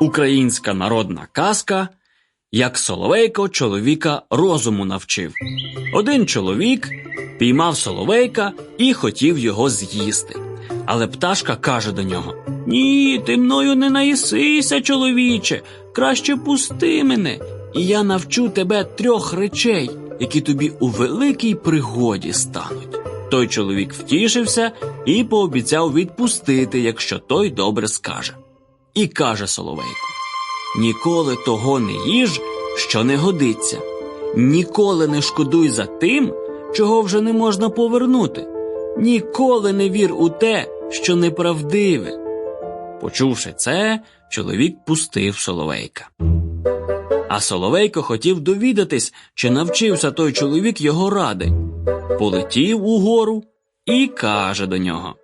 Українська народна казка як Соловейко чоловіка розуму навчив. Один чоловік піймав соловейка і хотів його з'їсти. Але пташка каже до нього: Ні, ти мною не наїсися, чоловіче, краще пусти мене, і я навчу тебе трьох речей, які тобі у великій пригоді стануть. Той чоловік втішився і пообіцяв відпустити, якщо той добре скаже. І каже Соловейко: Ніколи того не їж, що не годиться, ніколи не шкодуй за тим, чого вже не можна повернути, ніколи не вір у те, що неправдиве. Почувши це, чоловік пустив Соловейка. А Соловейко хотів довідатись, чи навчився той чоловік його ради. Полетів угору і каже до нього.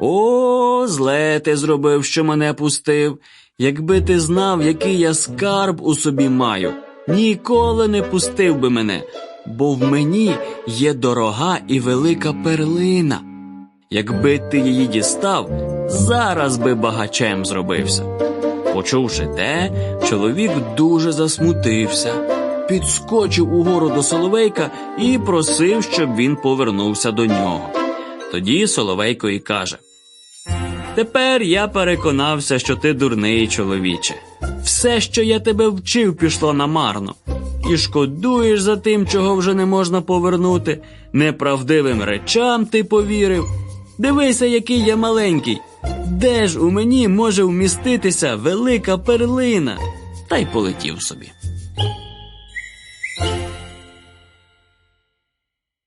О, зле ти зробив, що мене пустив. Якби ти знав, який я скарб у собі маю, ніколи не пустив би мене, бо в мені є дорога і велика перлина. Якби ти її дістав, зараз би багачем зробився. Почувши те, чоловік дуже засмутився, підскочив угору до Соловейка і просив, щоб він повернувся до нього. Тоді Соловейко і каже: Тепер я переконався, що ти дурний чоловіче. Все, що я тебе вчив, пішло намарно. І шкодуєш за тим, чого вже не можна повернути, неправдивим речам ти повірив. Дивися, який я маленький. Де ж у мені може вміститися велика перлина? Та й полетів собі.